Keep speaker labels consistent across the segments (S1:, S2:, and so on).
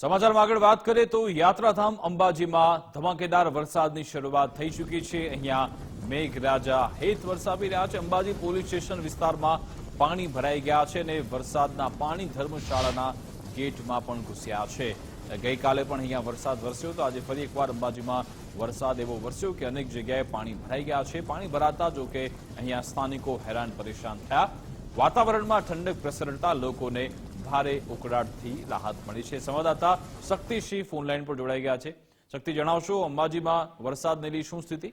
S1: સમાચારમાં આગળ વાત કરીએ તો યાત્રાધામ અંબાજીમાં ધમાકેદાર વરસાદની શરૂઆત થઈ ચૂકી છે. અહીંયા મેઘરાજા હેત વરસાવી રહ્યા છે. અંબાજી પોલીસ સ્ટેશન વિસ્તારમાં પાણી ભરાઈ ગયા છે અને વરસાદના પાણી ધર્મશાળાના ગેટમાં પણ ઘૂસ્યા છે. ગઈકાલે પણ અહીંયા વરસાદ વરસ્યો તો આજે ફરી એકવાર અંબાજીમાં વરસાદ એવો વરસ્યો કે અનેક જગ્યાએ પાણી ભરાઈ ગયા છે. પાણી ભરાતા જો કે અહીંયા સ્થાનિકો હેરાન પરેશાન થયા. વાતાવરણમાં ઠંડક પ્રસરતા લોકોને ભારે ઉકળાટથી રાહત મળી છે. સંવાદદાતા શક્તિસિંહ ફોનલાઈન પર જોડાઈ ગયા છે. શક્તિ, જણાવશો અંબાજીમાં વરસાદને લઈ શું સ્થિતિ?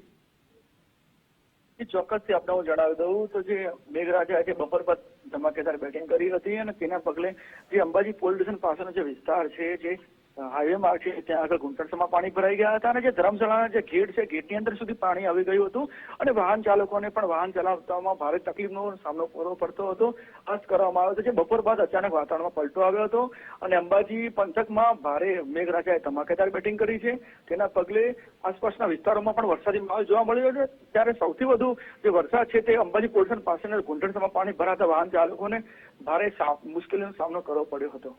S2: ચોક્કસથી આપણે હું જણાવી દઉં. તો જે મેઘરાજા આજે બપોર બાદ ધમાકેદાર બેટિંગ કરી હતી અને તેના પગલે જે અંબાજી પોલીસ સ્ટેશન પાસેનો જે વિસ્તાર છે, જે હાઈવે માર્ગ છે, ત્યાં આગળ ઘૂંટણસમાં પાણી ભરાઈ ગયા હતા અને જે ધર્મશાળાના જે ગેટ છે, ગેટની અંદર સુધી પાણી આવી ગયું હતું અને વાહન ચાલકોને પણ વાહન ચલાવવામાં ભારે તકલીફનો સામનો કરવો પડતો હતો. અસ્ત કરવામાં આવ્યો હતો જે બપોર બાદ અચાનક વાતાવરણમાં પલટો આવ્યો હતો અને અંબાજી પંથકમાં ભારે મેઘરાજાએ ધમાકેદાર બેટિંગ કરી છે. તેના પગલે આસપાસના વિસ્તારોમાં પણ વરસાદી માહોલ જોવા મળ્યો છે. ત્યારે સૌથી વધુ જે વરસાદ છે તે અંબાજી પોલીસ સ્ટેશન પાસેના ઘૂંટણસમાં પાણી ભરાતા વાહન ચાલકોને ભારે મુશ્કેલીનો સામનો કરવો પડ્યો હતો.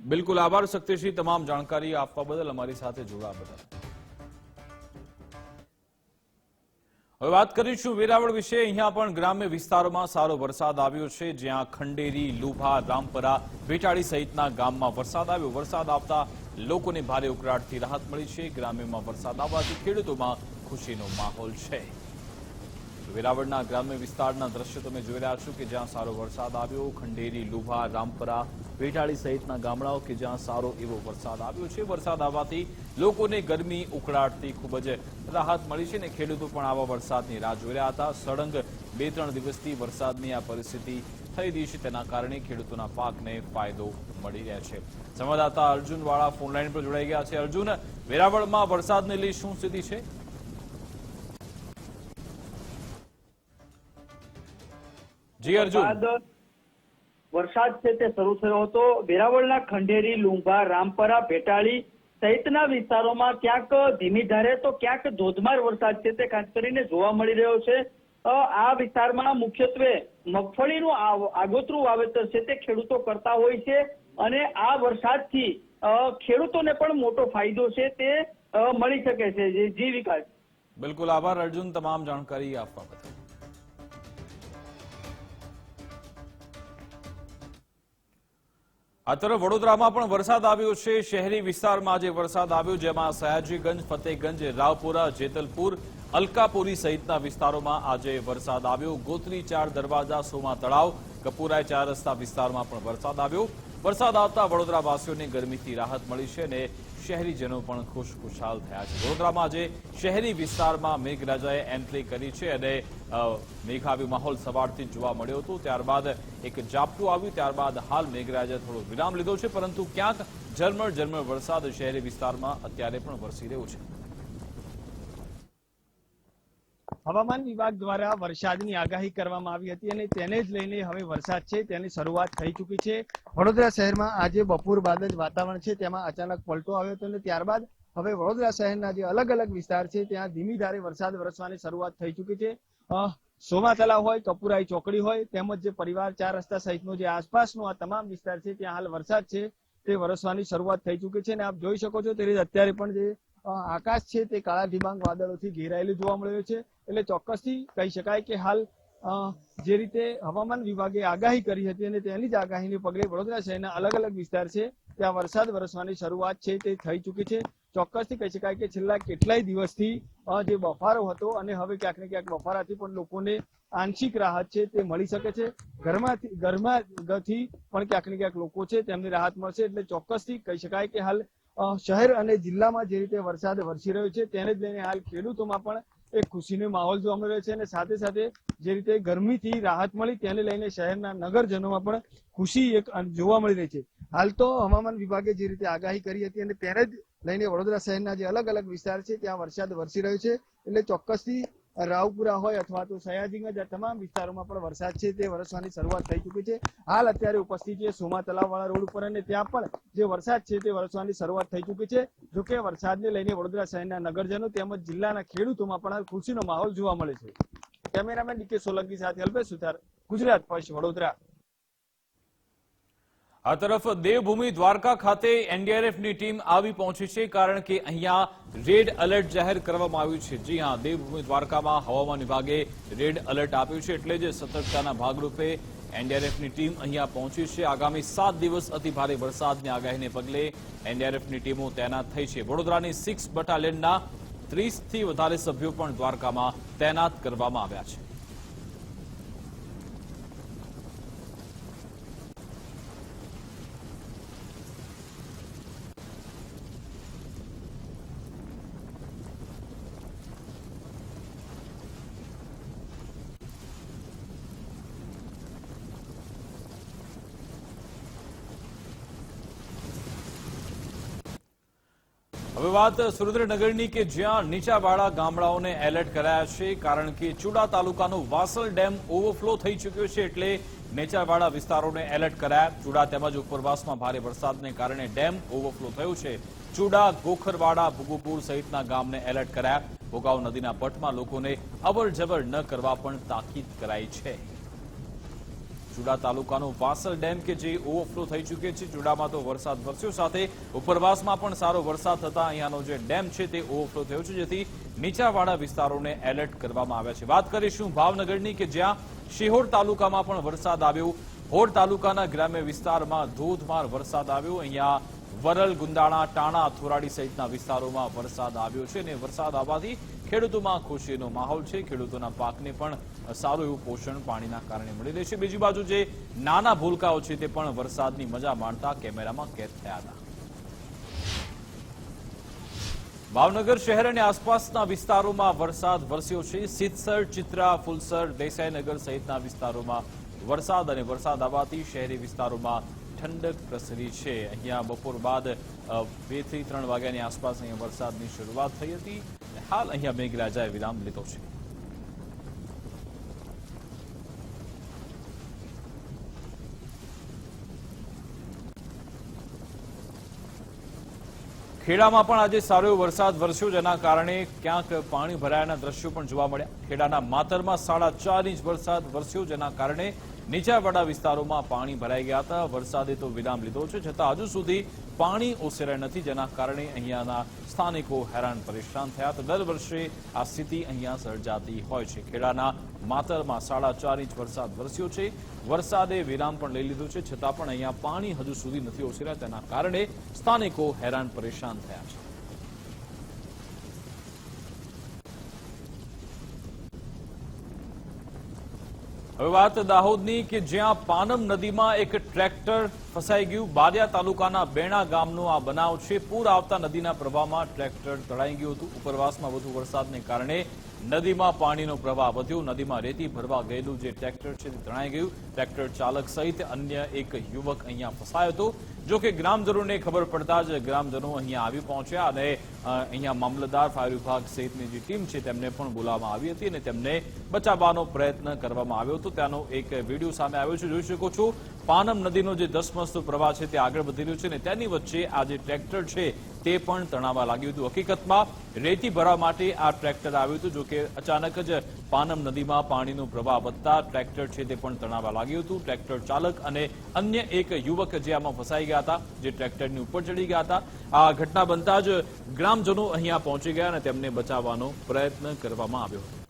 S1: બિલકુલ આભાર શક્તિશ્રી, તમામ જાણકારી આપવા બદલ અમારી સાથે જોડાવા બદલ. હવે વાત કરીશું વેરાવળ વિશે. અહીંયા પણ ગ્રામ્ય વિસ્તારોમાં સારો વરસાદ આવ્યો છે, જ્યાં ખંડેરી, લુભા, રામપરા, વેટાળી સહિતના ગામમાં વરસાદ આવ્યો. વરસાદ આવતા લોકોને ભારે ઉકળાટથી રાહત મળી છે. ગ્રામ્યમાં વરસાદ આવવાથી ખેડૂતોમાં ખુશીનો માહોલ છે. વેરાવળના ગ્રામ્ય વિસ્તારના દ્રશ્ય તમે જોઈ રહ્યા છો કે જ્યાં સારો વરસાદ આવ્યો. ખંડેરી, લુભા, રામપરા વેટાળી સહિતના ગામડાઓ કે જ્યાં સારો એવો વરસાદ આવ્યો છે. વરસાદ આવવાથી લોકોને ગરમી ઉકળાટથી ખૂબ જ રાહત મળી છે અને ખેડૂતો પણ આવા વરસાદની રાહ જોઈ રહ્યા હતા. સળંગ બે ત્રણ દિવસથી વરસાદની આ પરિસ્થિતિ થઈ રહી છે. તેના કારણે ખેડૂતોના પાકને ફાયદો મળી રહ્યા છે. સંવાદદાતા અર્જુન વાળા ફોનલાઈન પર જોડાઈ ગયા છે. અર્જુન, વેરાવળમાં વરસાદને લઈ શું સ્થિતિ છે? જી, અર્જુન.
S3: વરસાદ છે તે શરૂ થયો હતો. વેરાવળના ખંડેરી લુંભા રામપરા, ભેટાળી સહિતના વિસ્તારોમાં ક્યાંક ધીમી ધારે તો ક્યાંક ધોધમાર વરસાદ છે તે ખાસ કરીને જોવા મળી રહ્યો છે. આ વિસ્તારમાં મુખ્યત્વે મગફળીનું આગોતરું વાવેતર છે તે ખેડૂતો કરતા હોય છે અને આ વરસાદથી ખેડૂતોને પણ મોટો ફાયદો છે તે મળી શકે છે. જીવિકા
S1: બિલકુલ આભાર અર્જુન, તમામ જાણકારી આપવા બદલ. તરફ વડોદરામાં પણ વરસાદ આવ્યો છે. શહેરી વિસ્તારમાં આજે વરસાદ આવ્યો, જેમાં સયાજીગંજ, ફતેગંજ, રાવપુરા, જેતલપુર, અલકાપુરી સહિતના વિસ્તારોમાં આજે વરસાદ આવ્યો. ગોત્રી ચાર દરવાજા, સોમા તળાવ કપુરાય ચાર રસ્તા વિસ્તારમાં પણ વરસાદ આવ્યો. વરસાદ આવતા વડોદરાવાસીઓને ગરમીથી રાહત મળી છે અને શહેરીજનો પણ ખુશ ખુશાલ થયા છે. વડોદરામાં આજે શહેરી વિસ્તારમાં મેઘરાજાએ એન્ટ્રી કરી છે અને મેઘાવી માહોલ સવારથી જોવા મળ્યો હતો. ત્યારબાદ એક ઝાપટું આવ્યું. ત્યારબાદ હાલ મેઘરાજાએ થોડો વિરામ લીધો છે. પરંતુ ક્યાંક ઝરમર ઝરમર વરસાદ શહેરી વિસ્તારમાં અત્યારે પણ વરસી રહ્યો છે.
S4: હવામાન વિભાગ દ્વારા વરસાદની આગાહી કરવામાં આવી હતી અને તેને જ લઈને હવે વરસાદ છે, તેની શરૂઆત થઈ ચૂકી છે. વડોદરા શહેરમાં આજે બપોર બાદ જ વાતાવરણ છે, તેમાં અચાનક પલટો આવ્યો હતો અને ત્યારબાદ હવે વડોદરા શહેરના જે અલગ અલગ વિસ્તાર છે, ત્યાં ધીમી ધારે વરસાદ વરસવાની શરૂઆત થઈ ચૂકી છે. સોમા તલાવ હોય, કપુરાઈ ચોકડી હોય, તેમજ જે પરિવાર ચાર રસ્તા સહિતનો જે આસપાસનો આ તમામ વિસ્તાર છે, ત્યાં હાલ વરસાદ છે, તે વરસવાની શરૂઆત થઈ ચૂકી છે અને આપ જોઈ શકો છો, તે રીતે અત્યારે પણ જે આકાશ છે તે કાળા ડિબાંગ વાદળોથી ઘેરાયેલું જોવા મળ્યું છે. એટલે ચોક્કસથી કહી શકાય કે હાલ જે રીતે હવામાન વિભાગે આગાહી કરી હતી અને તેની જ આગાહીને પગલે વડોદરા શહેરના અલગ અલગ વિસ્તાર છે, ત્યાં વરસાદ વરસવાની શરૂઆત છે તે થઈ ચૂકી છે. ચોક્કસથી કહી શકાય કે છેલ્લા કેટલાય દિવસથી જે બફારો હતો અને હવે ક્યાંક ને ક્યાંક બફારાથી પણ લોકોને આંશિક રાહત છે તે મળી શકે છે. ઘરમાંથી ઘરમાંથી પણ ક્યાંક ને ક્યાંક લોકો છે તેમને રાહત મળશે. એટલે ચોક્કસથી કહી શકાય કે હાલ શહેર અને જિલ્લામાં જે રીતે વરસાદ વરસી રહ્યો છે, તેને જ લઈને હાલ ખેડૂતોમાં પણ એક ખુશીનો માહોલ જોવા મળી રહ્યો છે અને સાથે સાથે જે રીતે ગરમીથી રાહત મળી તેને લઈને શહેરના નગરજનોમાં પણ ખુશી એક જોવા મળી રહી છે. હાલ તો હવામાન વિભાગે જે રીતે આગાહી કરી હતી અને તેને જ લઈને વડોદરા શહેરના જે અલગ અલગ વિસ્તાર છે, ત્યાં વરસાદ વરસી રહ્યો છે. એટલે ચોક્કસથી રાવપુરા હોય અથવા તો સયાજીગંજ તમામ વિસ્તારોમાં પણ વરસાદ છે. તે વરસવાની શરૂઆત થઈ ચૂકી છે. હાલ અત્યારે ઉપસ્થિત છે સોમા તલાવવાળા રોડ ઉપર અને ત્યાં પણ જે વરસાદ છે તે વરસવાની શરૂઆત થઈ ચૂકી છે. જોકે વરસાદને લઈને વડોદરા શહેરના નગરજનો તેમજ જિલ્લાના ખેડૂતોમાં પણ ખુશીનો માહોલ જોવા મળે છે. કેમેરામેન ડીકે સોલંકી સાથે અલ્પેશ સુથાર, ગુજરાત ફર્સ્ટ વડોદરા.
S1: આ તરફ દેવભૂમિ દ્વારકા ખાતે એનડીઆરએફની ટીમ આવી પહોંચી છે કારણ કે અહીંયા રેડ એલર્ટ જાહેર કરવામાં આવ્યું છે. જી હા, દેવભૂમિ દ્વારકામાં હવામાન વિભાગે રેડ એલર્ટ આપ્યું છે એટલે જ સતર્કતાના ભાગરૂપે એનડીઆરએફની ટીમ અહીંયા પહોંચી છે. આગામી સાત દિવસ અતિભારે વરસાદની આગાહીને પગલે એનડીઆરએફની ટીમો તૈનાત થઈ છે. વડોદરાની સિક્સ બટાલિયનના ત્રીસથી વધારે સભ્યો પણ દ્વારકામાં તૈનાત કરવામાં આવ્યા છે. હવે વાત સુરેન્દ્રનગરની કે જ્યાં નીચાવાળા ગામડાઓને એલર્ટ કરાયા છે, કારણ કે ચુડા તાલુકાનો વાસલ ડેમ ઓવરફ્લો થઈ ચૂક્યો છે એટલે નીચાવાળા વિસ્તારોને એલર્ટ કરાયા. ચુડા તેમજ ઉપરવાસમાં ભારે વરસાદને કારણે ડેમ ઓવરફ્લો થયો છે. ચુડા, ગોખરવાડા, ભુગુપુર સહિતના ગામને એલર્ટ કરાયા. ભોગાવ નદીના પટમાં લોકોને અવરજવર ન કરવા પણ તાકીદ કરાઈ છે. ચુડા તાલુકાનો વાસલ ડેમ કે જે ઓવરફ્લો થઈ ચૂક્યો છે. ચુડામાં તો વરસાદ વરસ્યો સાથે ઉપરવાસમાં પણ સારો વરસાદ થતા અહીંયાનો જે ડેમ છે તે ઓવરફ્લો થયો છે. જેથી નીચાવાળા વિસ્તારોને એલર્ટ કરવામાં આવ્યા છે. વાત કરીશું ભાવનગરની કે જ્યાં શિહોર તાલુકામાં પણ વરસાદ આવ્યો. હોડ તાલુકાના ગ્રામ્ય વિસ્તારમાં ધોધમાર વરસાદ આવ્યો. અહીંયા વરલ ગુંદાણા ટાણા થોરાડી સહિતના વિસ્તારોમાં વરસાદ આવ્યો છે અને વરસાદ આવવાથી ખેડૂતોમાં ખુશીનો માહોલ છે. ખેડૂતોના પાકને પણ સારું એવું પોષણ પાણીના કારણે મળી રહેશે બીજી બાજુ જે નાના ભૂલકાઓ છે તે પણ વરસાદની મજા માણતા કેમેરામાં કેદ થયા હતા. ભાવનગર શહેર અને આસપાસના વિસ્તારોમાં વરસાદ વરસ્યો છે. સિદ્ધસર, ચિત્રા, ફુલસર, દેસાઈનગર સહિતના વિસ્તારોમાં વરસાદ અને વરસાદ આવવાથી શહેરી વિસ્તારોમાં ઠંડક પ્રસરી છે. અહીંયા બપોર બાદ બેથી ત્રણ વાગ્યાની આસપાસ અહીંયા વરસાદની શરૂઆત થઈ હતી હાલ અહીંયા મેઘરાજાએ વિરામ લીધો છે. ખેડામાં પણ આજે સારો વરસાદ વરસ્યો જેના કારણે ક્યાંક પાણી ભરાયાના દ્રશ્યો પણ જોવા મળ્યા. ખેડાના માતરમાં સાડા ચાર ઇંચ વરસાદ વરસ્યો જેના કારણે નીચાણવાળા વિસ્તારોમાં પાણી ભરાઈ ગયા હતા. વરસાદે તો વિરામ લીધો છે. છતાં હજુ સુધી પાણી ઓસરાય નથી. જેના કારણે અહીંયાના સ્થાનિકો હેરાન પરેશાન થયા તો દર વર્ષે આ સ્થિતિ અહીંયા સર્જાતી હોય છે. ખેડાના માતરમાં સાડા ચાર ઇંચ વરસાદ વરસ્યો છે. વરસાદે વિરામ પણ લઈ લીધો છે. છતાં પણ અહીંયા પાણી હજુ સુધી નથી ઓસર્યા. તેના કારણે સ્થાનિકો હેરાન પરેશાન થયા છે. હવે વાત દાહોદની કે જ્યાં પાનમ નદીમાં એક ટ્રેક્ટર ફસાઈ ગયું. બારિયા તાલુકાના બેણા ગામનો આ બનાવ છે. પૂર આવતા નદીના પ્રવાહમાં ટ્રેક્ટર તળાઈ ગયું હતું. ઉપરવાસમાં વધુ વરસાદને કારણે નદીમાં પાણીનો પ્રવાહ વધ્યો. નદીમાં રેતી ભરવા ગયેલું જે ટ્રેક્ટર છે તે તણાઈ ગયું. ટ્રેક્ટર ચાલક સહિત અન્ય એક યુવક અહીંયા ફસાયો હતો. જો કે ગ્રામજનોને ખબર પડતા જ ગ્રામજનો અહીંયા આવી પહોંચ્યા અને અહીંયા મામલતદાર, ફાયર વિભાગ સહિતની જે ટીમ છે તેમને પણ બોલાવવામાં આવી હતી અને તેમને બચાવવાનો પ્રયત્ન કરવામાં આવ્યો હતો. ત્યાંનો એક વીડિયો સામે આવ્યો છે. જોઈ શકો છો, પાનમ નદીનો જે ધસમસતો પ્રવાહ છે તે આગળ વધી રહ્યો છે અને તેની વચ્ચે આ જે ટ્રેક્ટર છે તે પણ તણાવવા લાગ્યું હતું. હકીકતમાં રેતી ભરવા માટે આ ટ્રેક્ટર આવ્યું હતું જો કે અચાનક જ પાનમ નદીમાં પાણીનો પ્રવાહ વધતા ટ્રેક્ટર છે તે પણ તણાવવા લાગ્યું હતું. ટ્રેક્ટર ચાલક અને અન્ય એક યુવક જે આમાં ફસાઈ ગયા હતા, જે ટ્રેક્ટરની ઉપર ચડી ગયા હતા. આ ઘટના બનતા જ ગ્રામજનો અહીંયા પહોંચી ગયા અને તેમને બચાવવાનો પ્રયત્ન કરવામાં આવ્યો હતો.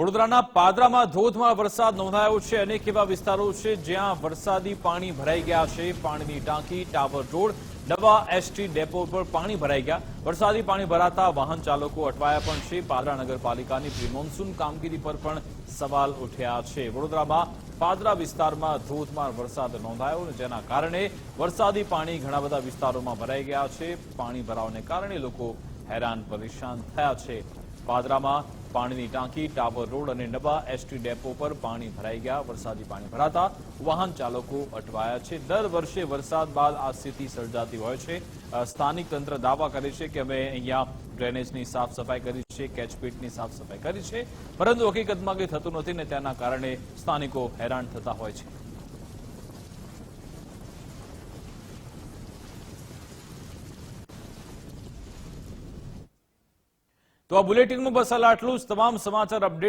S1: વડોદરાના પાદરામાં ધોધમાર વરસાદ નોંધાયો છે. અનેક એવા વિસ્તારો છે જ્યાં વરસાદી પાણી ભરાઈ ગયા છે. પાણીની ટાંકી, ટાવર રોડ, નવા એસટી ડેપો પર પાણી ભરાઈ ગયા. વરસાદી પાણી ભરાતા વાહન ચાલકો અટવાયા પણ છે. પાદરા નગરપાલિકાની પ્રી કામગીરી પર પણ સવાલ ઉઠ્યા છે. વડોદરામાં પાદરા વિસ્તારમાં ધોધમાર વરસાદ નોંધાયો જેના કારણે વરસાદી પાણી ઘણા બધા વિસ્તારોમાં ભરાઈ ગયા છે. પાણી ભરાવને કારણે લોકો હેરાન પરેશાન થયા છે. પાદરામાં પાણીની ટાંકી, ટાવર રોડ અને નવા એસટી ડેપો પર પાણી ભરાઈ ગયા. વરસાદી પાણી ભરાતા વાહન ચાલકો અટવાયા છે. દર વર્ષે વરસાદ બાદ આ સ્થિતિ સર્જાતી હોય છે. સ્થાનિક તંત્ર દાવા કરે છે કે અમે અહીંયા ડ્રેનેજની સાફ સફાઈ કરી છે કેચપીટની સાફ સફાઈ કરી છે. પરંતુ હકીકતમાં કંઈ થતું નથી ને તેના કારણે સ્થાનિકો હેરાન થતા હોય છે. તો આ બુલેટિનમાં બસ હાલ આટલું જ. તમામ સમાચાર અપડેટ